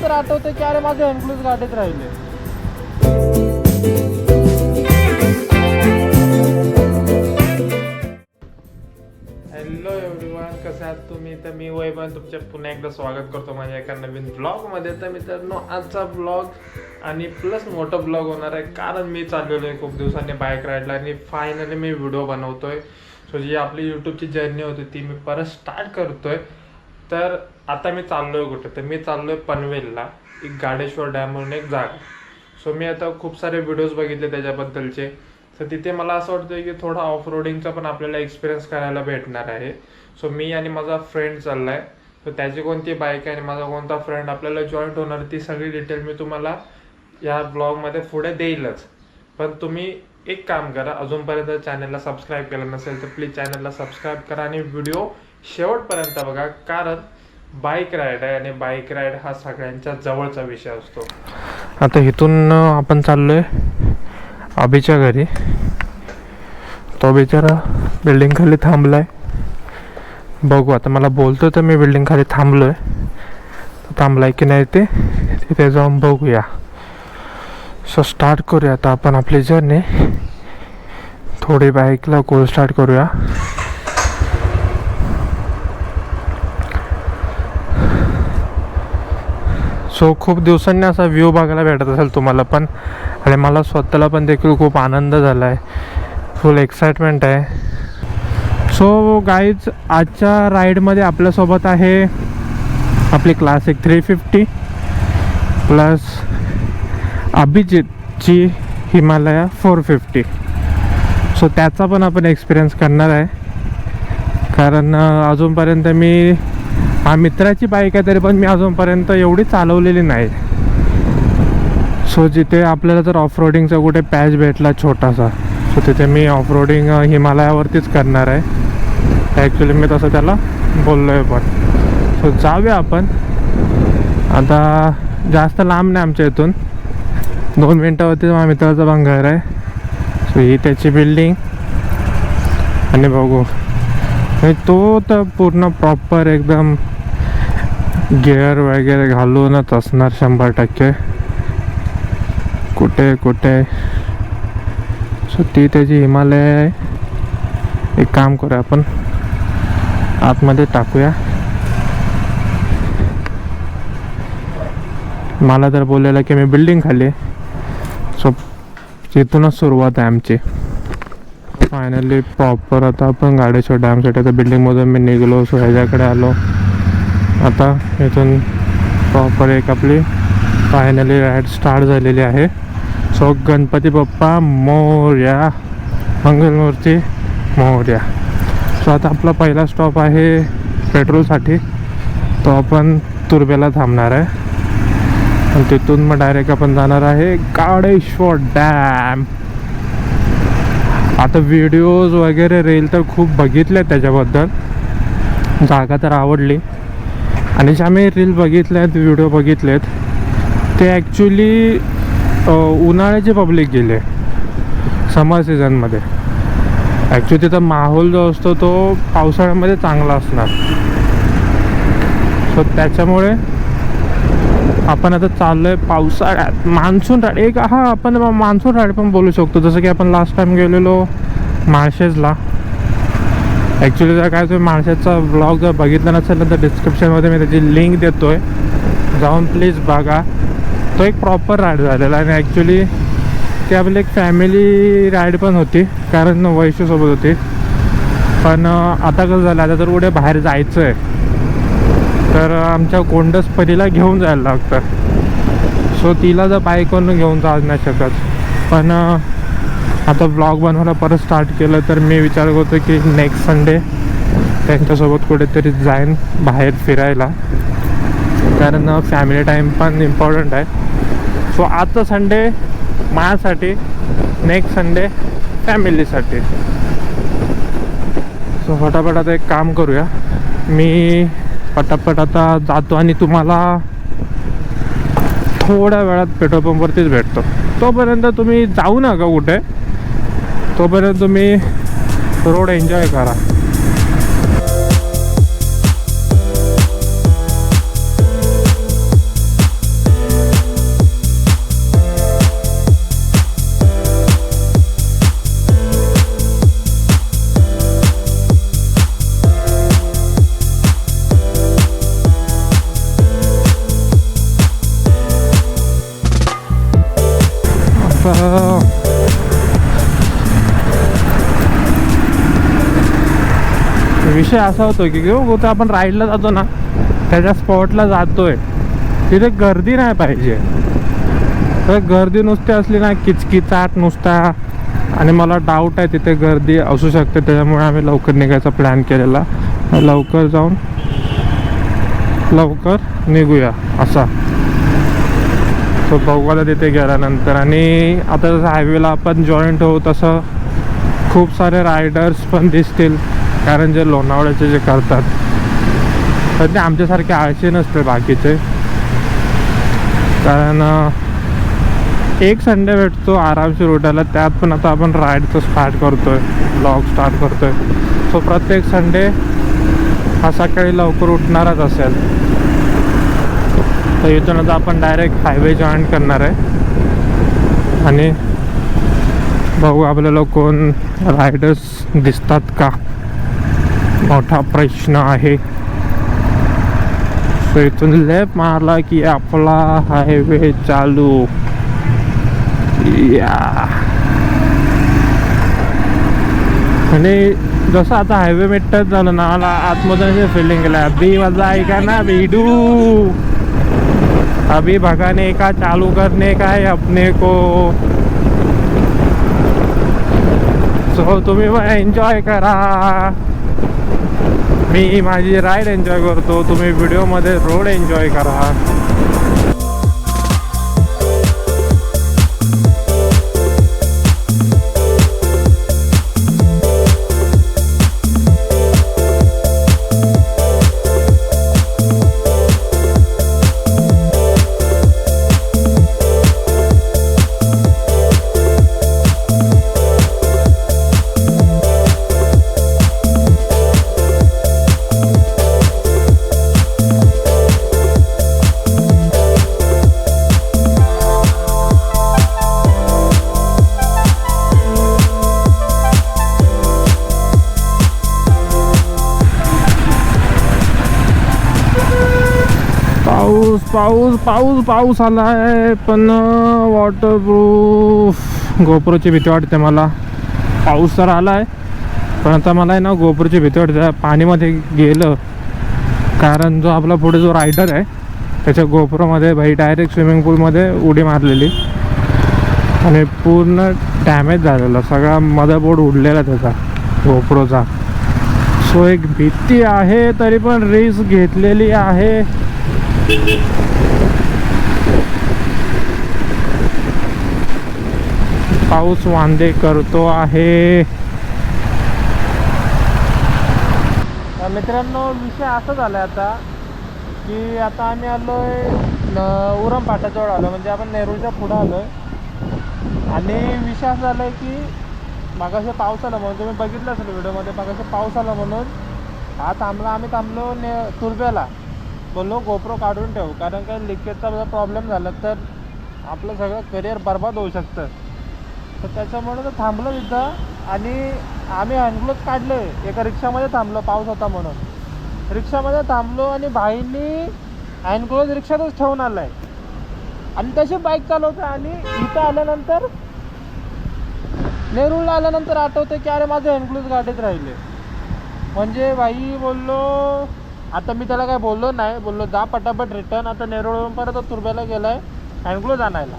नंतर आठवतं की अरे माझे एनक्लूज गाडीत राहिले. हॅलो एव्हरीवन कसं आहात तुम्ही? तर मी वैभव तुमचे पुन्हा एकदा स्वागत करतो माझ्या एका नवीन ब्लॉगमध्ये तर मित्रांनो आजचा ब्लॉग आणि प्लस मोठा ब्लॉग होणार आहे कारण मी चाललेलो आहे खूप दिवसांनी बाईक राईडला आणि फायनली मी व्हिडिओ बनवतोय. सो जी आपली यूट्यूबची जर्नी होती ती मी परत स्टार्ट करतोय. तर आता मी चाललोय कुठे? तर मी चाललोय पनवेलला एक गाडेश्वर डॅम म्हणून एक जागा. सो मी आता खूप सारे व्हिडिओज बघितले त्याच्याबद्दलचे. तर तिथे मला असं वाटतं की थोडा ऑफ रोडिंगचा पण आपल्याला एक्सपिरियन्स करायला भेटणार आहे. सो मी आणि माझा फ्रेंड चाललाय. तर त्याची कोणती बाईक आहे आणि माझा कोणता फ्रेंड आपल्याला जॉईंट होणार ती सगळी डिटेल मी तुम्हाला या ब्लॉगमध्ये पुढे देईलच. पण तुम्ही एक काम करा अजूनपर्यंत चॅनलला सबस्क्राईब केलं नसेल तर प्लीज चॅनलला सबस्क्राईब करा आणि व्हिडिओ शेवटपर्यंत बघा कारण बाईक राईड आहे आणि बाईक राईड हा सगळ्यांच्या जवळचा विषय असतो. आता इथून आपण चाललोय अभिच्या घरी. तो बिचारा बिल्डिंग खाली थांबलाय. बघू आता मला बोलतो तर मी बिल्डिंग खाली थांबलोय. थांबलाय की नाही ते तिथे जाऊन बघूया. सो स्टार्ट करूया आता आपण आपली जर्नी थोडी बाईकला गोल स्टार्ट करूया. सो खूप दिवसांनी असा व्ह्यू बघायला भेटत असेल तुम्हाला पण. आणि मला स्वतःला पण देखील खूप आनंद झाला आहे फुल एक्साइटमेंट आहे. सो गाईज आजच्या राईडमध्ये आपल्यासोबत आहे आपली क्लासिक थ्री फिफ्टी प्लस अभिजितची हिमालया फोर फिफ्टी सो त्याचा पण आपण एक्सपिरियन्स करणार आहे. कारण अजूनपर्यंत मी हा मित्राची बाईक आहे तरी पण मी अजूनपर्यंत एवढी चालवलेली नाही. सो जिथे आपल्याला जर ऑफ रोडिंगचा कुठे पॅच भेटला छोटासा सो तिथे मी ऑफ रोडिंग हिमालयावरतीच करणार आहे. ॲक्च्युली मी तसं त्याला बोललो आहे पण. सो जाऊया आपण. आता जास्त लांब नाही आमच्या इथून. दोन मिनटावरती माझ्या मित्राचं पण घर आहे. सो ही त्याची बिल्डिंग आणि बघू. तो तर पूर्ण प्रॉपर एकदम गिअर वगैरे घालूनच असणार शंभर टक्के. कुठे कुठे? सो ती त्याची हिमालय आहे. एक काम करूया आपण. आतमध्ये टाकूया. मला तर बोललेलं की मी बिल्डिंग खाली सो तिथूनच सुरुवात आहे आमची. फायनली प्रॉपर आता आपण गाडेश्वर डॅमसाठी आता बिल्डिंगमधून मी निघलो सो ह्याच्याकडे आलो. आता इथून प्रॉपर एक आपली फायनली राईड स्टार्ट झालेली आहे. सो गणपती बाप्पा मोर्या मंगलमूर्ती मोर्या. सो आता आपला पहिला स्टॉप आहे पेट्रोलसाठी तो आपण तुर्बेला थांबणार आहे. आणि तिथून मग डायरेक्ट आपण जाणार आहे गाडेश्वर डॅम आता व्हिडिओज वगैरे रील तर खूप बघितले त्याच्याबद्दल. जागा तर आवडली. आणि जे आम्ही रील बघितल्यात व्हिडिओ बघितलेत ते ॲक्च्युली उन्हाळ्याचे पब्लिक गेले समर सीझनमध्ये ॲक्च्युली तिथं माहोल जो असतो तो पावसाळ्यामध्ये चांगला असणार. सो त्याच्यामुळे आपण आता चाललोय पावसाळ्यात. मान्सून राईड एक हा आपण मान्सून राईड पण बोलू शकतो. जसं की आपण लास्ट टाइम गेलेलो माळशेजला. ॲक्च्युली जर काय तुम्ही माळशेजचा ब्लॉग जर बघितला नसेल तर डिस्क्रिप्शनमध्ये मी त्याची लिंक देतोय. जाऊन प्लीज बघा. तो एक प्रॉपर राईड झालेला आणि ॲक्च्युली ती आपली एक फॅमिली राईड पण होती. कारण वैशूसोबत होती. पण आता कसं झालं आता तर उद्या बाहेर जायचं आहे तर आमच्या गोंडस परीला घेऊन जायला लागतं. सो तिला जर बाईकवरून घेऊन जाऊ नाही शकत. पण आता ब्लॉग बनवायला परत स्टार्ट केलं तर मी विचार करतो की नेक्स्ट संडे त्यांच्यासोबत कुठेतरी जाईन बाहेर फिरायला. कारण फॅमिली टाईम पण इम्पॉर्टंट आहे. सो आजचा संडे माझ्यासाठी नेक्स्ट संडे फॅमिलीसाठी सो फटाफट आता एक काम करूया. मी पटापट आता जातो आणि तुम्हाला थोड्या वेळात पेट्रोल पंपवरतीच भेटतो. तोपर्यंत तुम्ही जाऊ नका कुठे. तोपर्यंत तुम्ही रोड एन्जॉय करा. विषय असा होतो की घेऊ कुठं आपण राईडला जातो ना त्याच्या स्पॉटला जातोय तिथे गर्दी नाही पाहिजे. तर गर्दी नुसती असली ना किचकिचाट नुसता आणि मला डाऊट आहे तिथे गर्दी असू शकते त्याच्यामुळे आम्ही लवकर निघायचा प्लॅन केलेला. लवकर जाऊन लवकर निघूया असा. सो बघूला तिथे गेल्यानंतर. आणि आता जसं हायवेला आपण जॉईंट होऊ तसं खूप सारे रायडर्स पण दिसतील कारण जे लोणावळ्याचे जे करतात. तर ते आमच्यासारखे आळशी नसते बाकीचे. कारण एक संडे भेटतो आरामशीर उठायला त्यात पण आता आपण राईडचं स्टार्ट करतोय ब्लॉग स्टार्ट करतोय. सो प्रत्येक संडे हा सकाळी लवकर उठणारच असेल. तर इथून आता आपण डायरेक्ट हायवे जॉईन करणार आहे. आणि बघू आपल्याला कोण रायडर्स दिसतात का? मोठा प्रश्न आहे. सो इथून लेफ्ट मारला की आपला हायवे चालू. या आणि जसं आता हायवे मिटत झालं ना मला आतमधून फिलिंग केलं बी मजा ऐका ना बेडू? अभी भगाने का, चालू करने का है अपने को। सो तुम्ही पण एन्जॉय करा। मी माझी राईड एन्जॉय करतो, तुम्ही व्हिडिओमध्ये रोड एन्जॉय करा. पाऊस पाऊस पाऊस आला आहे पण वॉटरप्रूफ गोप्रोची भीती वाटते मला. पाऊस तर आला आहे पण आता मला आहे ना गोप्रोची भीती वाटते. पाणीमध्ये गेलं कारण जो आपला पुढे जो रायडर आहे त्याच्या गोप्रोमध्ये भाई डायरेक्ट स्विमिंग पूलमध्ये उडी मारलेली. आणि पूर्ण डॅमेज झालेला सगळा मदरबोर्ड उडलेला त्याचा गोप्रोचा. सो एक भीती आहे तरी पण रिस्क घेतलेली आहे. पाऊस वांदे करतो आहे. मित्रांनो विषय असा झाला आता की आता आम्ही आलोय आहे उरम पाटाजवळ आलो म्हणजे आपण नेहरूच्या पुढं आलोय. आणि विषय असा झाला आहे की मागाशी पाऊस आला म्हणून तुम्ही बघितलं असेल व्हिडिओमध्ये मागाशी पाऊस आला म्हणून हा थांबला आम्ही थांबलो ने तुर्ब्याला. बोललो गोप्रो काढून ठेवू कारण काय लिकेजचा जर प्रॉब्लेम झाला तर आपलं सगळं करिअर बर्बाद होऊ शकतं. तर त्याच्यामुळे तर थांबलो तिथं आणि आम्ही हँडग्लोज काढले. एका रिक्षामध्ये थांबलो पाऊस होता म्हणून. रिक्षामध्ये थांबलो आणि भाईंनी हँडग्लोज रिक्षातच ठेवून आलाय. आणि तशी बाईक चालवतो आणि इथं आल्यानंतर नेरूळला आल्यानंतर आठवतं की अरे माझे हँडग्लोज गाडीत राहिले. म्हणजे भाई बोललो आता मी त्याला काय बोललो नाही बोललो जा पटापट रिटर्न आता नेरूळवरून परत तुर्ब्याला गेलाय हँडग्लोज आणायला.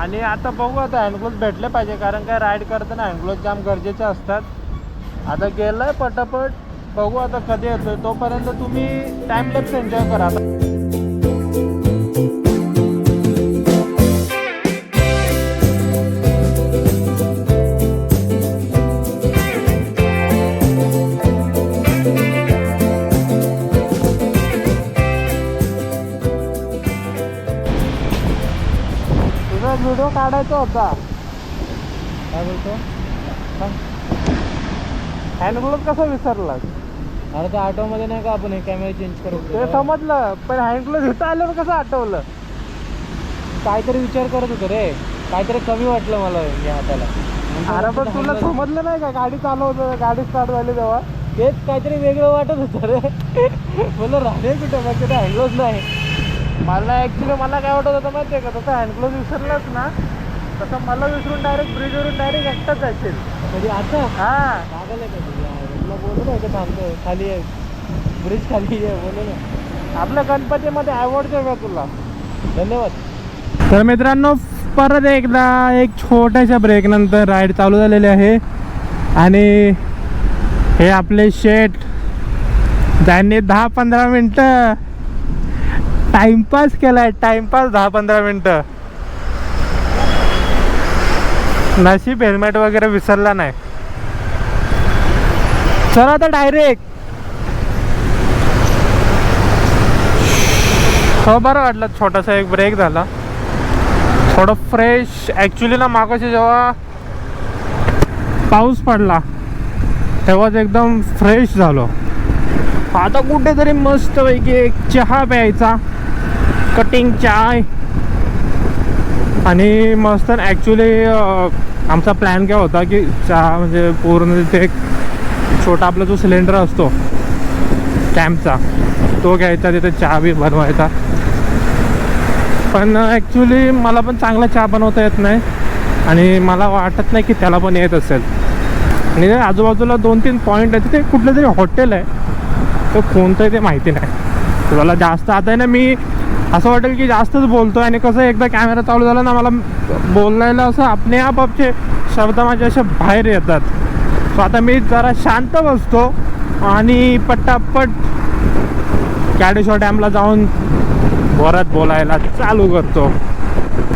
आणि आता बघू आता हँडग्लोज भेटले पाहिजे कारण काय राईड करताना हँडग्लोज जाम गरजेचे असतात. आता गेलाय पटापट बघू आता कधी येतोय. तोपर्यंत तुम्ही टाइम लेप्स एन्जॉय करा. व्हिडिओ काढायचा होता. काय बोलतो? हँडग्लोव कसा विसरलास? अरे त्या ऑटोमध्ये नाही का आपण हे कॅमेरा चेंज करू ते समजलं पण हँडग्लोव इथं आल्यावर कसं आठवलं? काहीतरी विचार करत होतो रे. काहीतरी कमी वाटलं मला या हाताला. अरे पण तुला समजलं नाही का? गाडी चालवत गाडी स्टार्ट झाली तेव्हा. तेच काहीतरी वेगळं वाटत होतं रे. बोललो राहणे कुठे तिथे हँडलोच नाही. मला ऍक्च्युली मला काय वाटत होतं माहितीये का? तसं हँडग्लोव विसरलास ना तसं मला विसरून डायरेक्ट ब्रिजवरून डायरेक्ट एकटाच जाशील. कधी आता? हा. आहे का? तुला बोलू ना इथे थांबतो. खाली आहे ब्रिज खाली आहे बोलू ना. आपल्या गणपतीमध्ये अवॉर्ड देऊ का तुला. धन्यवाद. तर मित्रांनो परत एकदा एक छोट्याशा ब्रेक नंतर राईड चालू झालेली आहे. आणि हे आपले शेट त्यांनी दहा पंधरा मिनटं टाइमपास केलाय टाइमपास दहा पंधरा मिनटं. नशीब हेल्मेट वगैरे विसरला नाही. चला आता डायरेक्ट हो बरं वाटलं छोटासा एक ब्रेक झाला. थोडं फ्रेश ॲक्च्युली ना मागाशी जेव्हा पाऊस पडला तेव्हाच एकदम फ्रेश झालो. आता कुठेतरी मस्तपैकी एक चहा प्यायचा. कटिंग चाय. आणि मस्त ॲक्च्युली आमचा प्लॅन काय होता की चहा म्हणजे पूर्ण तिथे एक छोटा आपला जो सिलेंडर असतो कॅम्पचा तो घ्यायचा तिथे चहा बी बनवायचा. पण ॲक्च्युली मला पण चांगला चहा बनवता येत नाही आणि मला वाटत नाही की त्याला पण येत असेल. आणि ते आजूबाजूला दोन तीन पॉईंट आहे तिथे कुठलं तरी हॉटेल आहे. तर कोणतं आहे ते माहिती नाही. तर मला जास्त आता आहे ना मी असं वाटेल की जास्तच बोलतो आणि कसं एकदा कॅमेरा चालू झाला ना मला बोलायला असं आपले आपापचे शब्द माझे असे बाहेर येतात. सो आता मी जरा शांत बसतो आणि पट्टापट गाडेश्वर डॅमला जाऊन वरात बोलायला चालू करतो.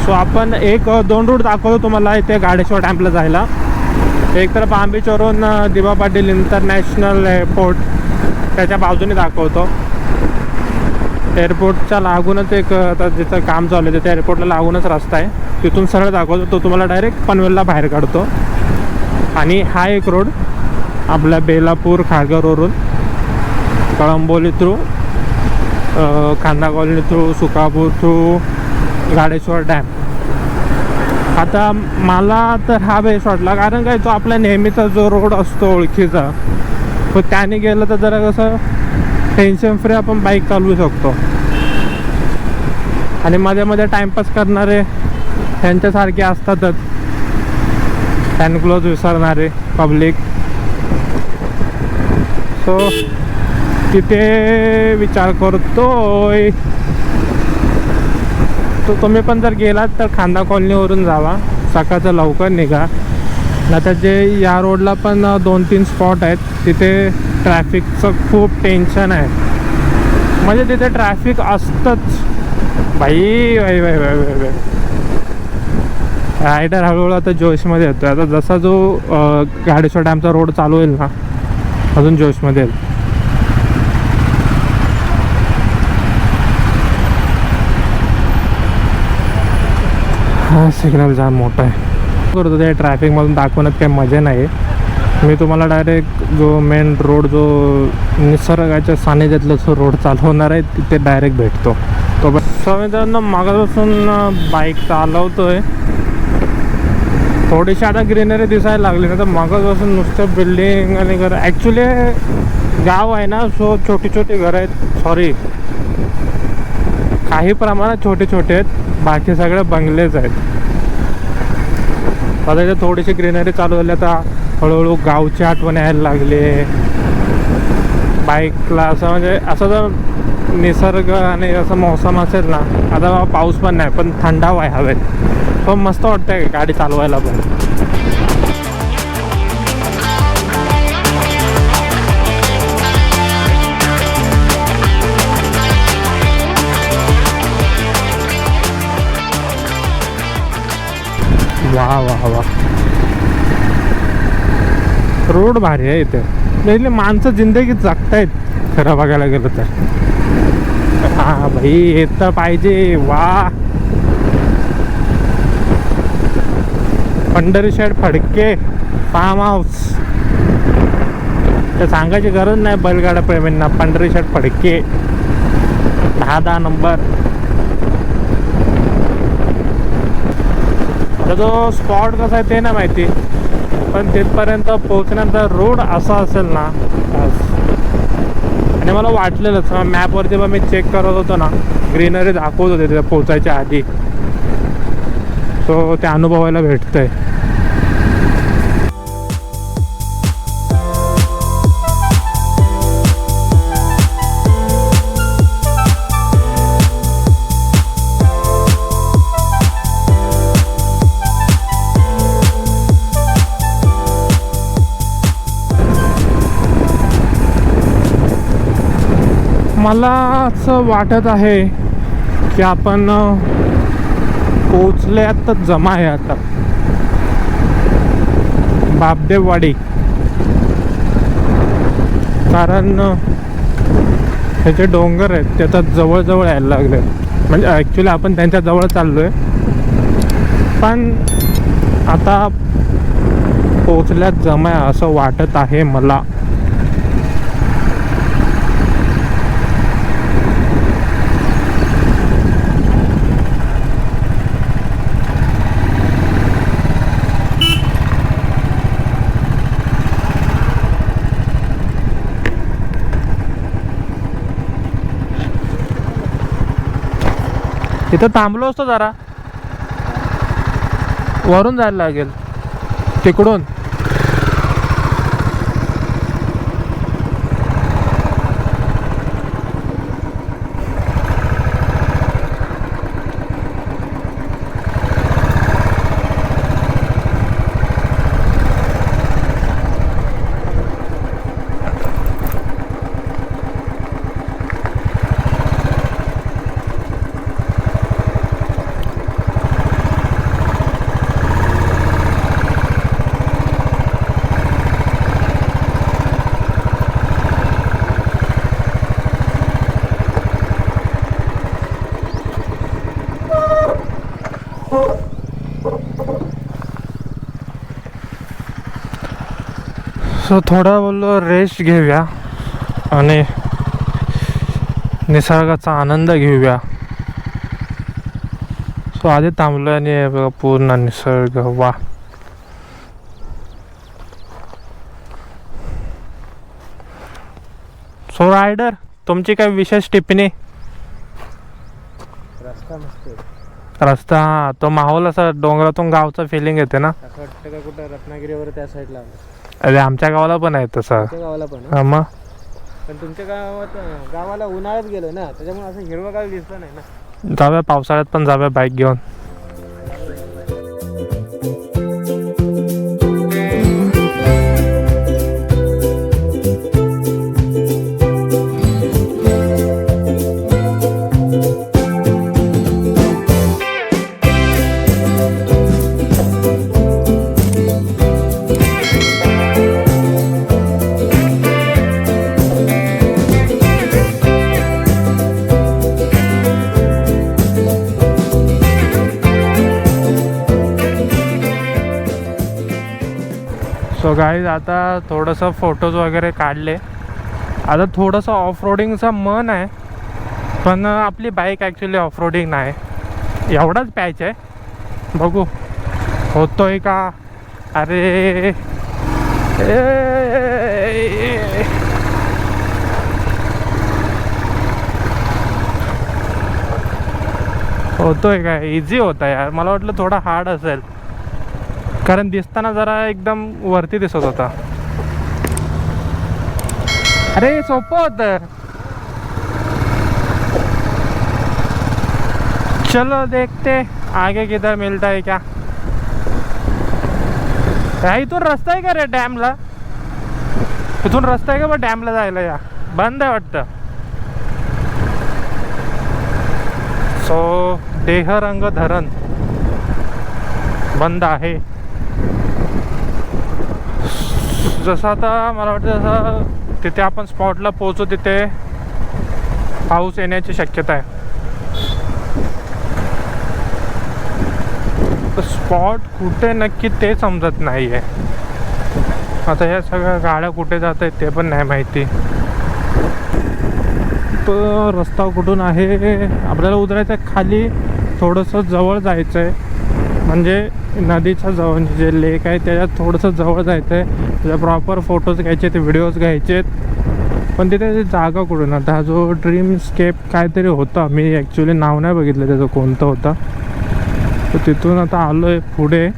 सो आपण एक दोन रूट दाखवतो तुम्हाला इथे गाडेश्वर डॅमला जायला. एक तर बांबीचवरून दिवा पाटील इंटरनॅशनल एअरपोर्ट त्याच्या बाजूने दाखवतो. एअरपोर्टच्या लागूनच एक आता जिथं काम चालू आहे त्या एअरपोर्टला लागूनच रस्ता आहे. तिथून सरळ दाखवतो तो तुम्हाला डायरेक्ट पनवेलला बाहेर काढतो. आणि हा एक रोड आपल्या Belapur खारघरवरून Kalamboli through Khanda colony through Sukapur through Gadeshwar dam आता मला तर हा बेस्ट वाटला कारण काय तो आपला नेहमीचा जो रोड असतो ओळखीचा तो त्याने गेलं तर जरा कसं टेन्शन फ्री आपण बाईक चालवू शकतो. आणि मध्ये मध्ये टाइमपास करणारे त्यांच्यासारखे असतातच. हँडग्लोज विसरणारे पब्लिक सो तिथे विचार करतोय. तो तुम्ही पण जर गेलात तर खांदा कॉलनीवरून जावा. सकाळचं लवकर निघा. आता जे या रोडला पण दोन तीन स्पॉट आहेत तिथे ट्रॅफिकचं खूप टेन्शन आहे. म्हणजे तिथे ट्रॅफिक असतंच. भाई भाई भाई भाई भाई भाई रायडर हळूहळू आता जोशमध्ये येतो आता जसा जो गाडेश्वर डॅमचा रोड चालू होईल ना अजून जोशमध्ये येईल. हा सिग्नल जाम मोठा आहे. करतो त्या ट्रॅफिकमधून दाखवण्यात काही मजा नाही मी तुम्हाला डायरेक्ट जो मेन रोड जो निसर्गाच्या सानिध्यातला जो रोड चालवणार आहे तिथे डायरेक्ट भेटतो. तो संविधान मित्रांनो मागापासून बाईक चालवतोय. थोडीशी आता ग्रीनरी दिसायला लागली नाही तर मागापासून नुसतं बिल्डिंग आणि घर. ॲक्च्युली गाव आहे ना सो छोटी छोटी घरं आहेत. सॉरी काही प्रमाणात छोटे छोटे आहेत. बाकी सगळे बंगलेच आहेत. आता थोडीशी ग्रीनरी चालू झाली आता हळूहळू गावची आठवण यायला लागली. बाईकला असं म्हणजे असं जर निसर्ग आणि असं मौसम असेल ना आता पाऊस पण नाही पण थंडावा आहे हवेत. तो मस्त वाटतंय गाडी चालवायला पण. वा वा वा. रोड भारी आहे इथे. इथली माणसं जिंदगी जगतायत खरं बघायला गेलं तर. हा भाई हे तर पाहिजे. वा. Pandhari shed Phadke farm house तर सांगायची गरज नाही बैलगाड्या प्रेमींना पंढरी शेड फडके. दहा दहा नंबर. आता जो स्पॉट कसा आहे ते ना माहिती. पण तिथपर्यंत पोहोचण्याचा रोड असा असेल ना आणि मला वाटलेलंच मॅपवरती पण मी चेक करत होतो ना ग्रीनरी दाखवत होते तिथे पोचायच्या आधी. सो ते अनुभवायला भेटतंय. मला असं वाटत आहे की आपण अ, पोचल्यातच जमा आहे आता बापदेववाडी कारण हे जे डोंगर आहेत ते आता जवळजवळ यायला लागले म्हणजे ॲक्च्युली आपण त्यांच्या जवळ चाललो आहे पण आता पोचल्यात जमा असं वाटत आहे मला. तिथं थांबलो असतो जरा. वरून जायला लागेल. तिकडून. सो थोडा बोललो रेस्ट घेऊया. आणि निसर्गाचा आनंद घेऊया. सो आधी थांबलो आणि बघा पूर्ण निसर्ग वा. सो रायडर तुमची काय विशेष टिप्पणी रस्ता मस्त आहे. रस्ता हा, तो माहोल असा डोंगरातून गावचा फिलिंग येते ना? असं वाटतं का कुठं रत्नागिरीवर त्या साईडला आलं अरे आमच्या गावाला पण आहे तसं. तुमच्या गावाला पण हं? हा मग? पण तुमच्या गावात गावाला उन्हाळ्यात गेलो ना त्याच्यामुळे असं हिरवगाळ दिसलं नाही ना. जाऊया पावसाळ्यात पण जाऊया बाईक घेऊन. गाईज आता थोडंसं फोटोज वगैरे काढले. आता थोडंसं ऑफ रोडिंगचं मन आहे पण आपली बाईक ॲक्च्युली ऑफ रोडिंग नाही. एवढाच पॅच आहे. बघू होतोय का? अरे होतोय का? इझी होता यार. मला वाटलं थोडा हार्ड असेल. कारण दिसताना जरा एकदम वरती दिसत होता. अरे सोपं होत. चलो देखते. आगे किधर मिलता है क्या? इथून रस्ता आहे का रे डॅमला? इथून रस्ता आहे का बा डॅमला जायला या? बंद आहे वाटतं. सो देहरंग धरण बंद आहे. जसं आता मला वाटतं जसं तिथे आपण स्पॉटला पोहोचू तिथे पाऊस येण्याची शक्यता आहे. स्पॉट कुठे नक्की ते समजत नाही आहे आता या सगळ्या गाड्या कुठे जात आहेत ते पण नाही माहिती. तो रस्ता कुठून आहे आपल्याला उतरायचं आहे खाली थोडंसं जवळ जायचं आहे म्हणजे नदीच्या जवळ जे लेक आहे त्याच्यात थोडंसं जवळ जायचं आहे त्याच्या प्रॉपर फोटोज घ्यायचे ते व्हिडिओज घ्यायचे आहेत पण तिथे जागा कुठून आता हा जो ड्रीम स्केप काहीतरी होता मी ॲक्च्युली नाव नाही बघितलं त्याचं कोणतं होता. तर तिथून आता आलो आहे पुढे.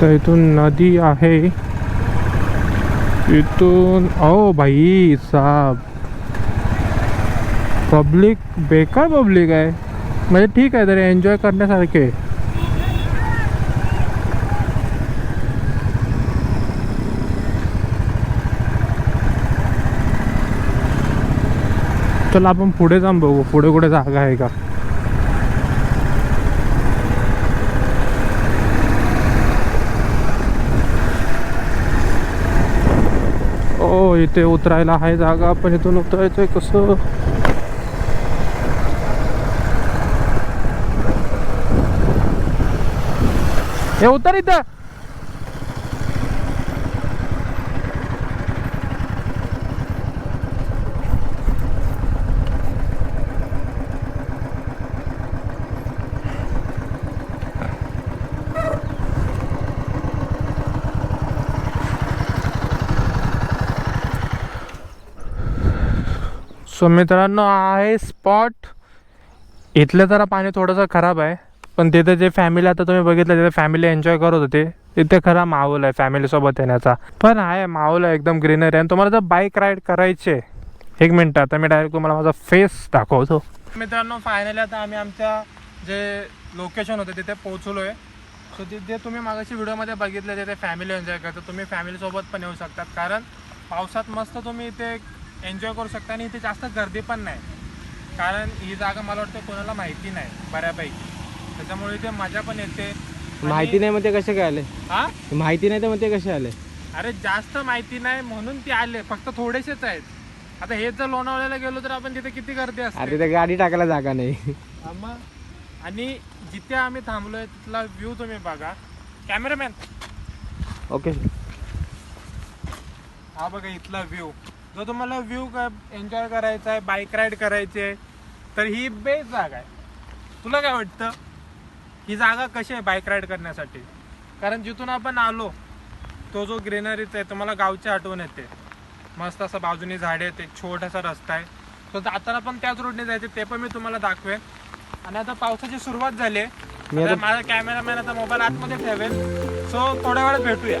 तर इथून नदी आहे. इथून ओ भाई साब. पब्लिक बेकार पब्लिक आहे. म्हणजे ठीक आहे तरी एन्जॉय करण्यासारखे चला आपण पुढे जाऊन बघू. पुढे कुठे जागा आहे का? ओ इथे उतरायला आहे जागा पण इथून उतरायचंय कसं? हे उतर इथं. सो मित्रांनो आहे स्पॉट इथलं जरा पाणी थोडंसं खराब आहे. पण तिथे जे फॅमिली आता तुम्ही बघितलं तिथे फॅमिली एन्जॉय करत होते तिथे खरा माहोल आहे फॅमिलीसोबत येण्याचा. पण आहे माहोल आहे एकदम ग्रीनरी आणि तुम्हाला जर बाईक राईड करायची आहे एक मिनटं आता मी डायरेक्ट तुम्हाला माझा फेस दाखवतो. मित्रांनो फायनली आता आम्ही आमच्या जे लोकेशन होतं तिथे पोहोचलो आहे सो तिथे तुम्ही मागाशी व्हिडिओमध्ये बघितलं तिथे फॅमिली एन्जॉय करता तुम्ही फॅमिलीसोबत पण येऊ शकतात. कारण पावसात मस्त तुम्ही इथे एन्जॉय करू शकता. आणि इथे जास्त गर्दी पण नाही. कारण ही जागा मला वाटतं कोणाला माहिती नाही बऱ्यापैकी. त्याच्यामुळे इथे मजा पण येते. माहिती नाही मग ते कसे काय आले? हा? माहिती नाही तर मग ते कसे आले? अरे जास्त माहिती नाही म्हणून ते आले फक्त थोडेसेच आहेत. आता हेच जर लोणावळ्याला गेलो तर आपण तिथे किती गर्दी अरे असते गाडी टाकायला जागा नाही. हा. आणि जिथे आम्ही थांबलोय तिथला व्ह्यू तुम्ही बघा. कॅमेरामॅन ओके हा बघा इथला व्ह्यू जो तुम्हाला व्ह्यू एन्जॉय करायचा आहे बाईक राईड करायची आहे तर ही बेस्ट जागा आहे. तुला काय वाटतं? ही जागा कशी आहे बाईक राईड करण्यासाठी? कारण जिथून आपण आलो तो जो ग्रीनरीच आहे तुम्हाला गावची आठवण येते. मस्त असं बाजूनी झाडे आहेत एक छोटासा रस्ता आहे. तो जाताना पण त्याच रोडने जायचे ते पण मी तुम्हाला दाखवेन. आणि आता पावसाची सुरुवात झाली आहे. माझा कॅमेरामॅन आता मोबाईल आतमध्ये ठेवेल सो थोड्या वेळात भेटूया.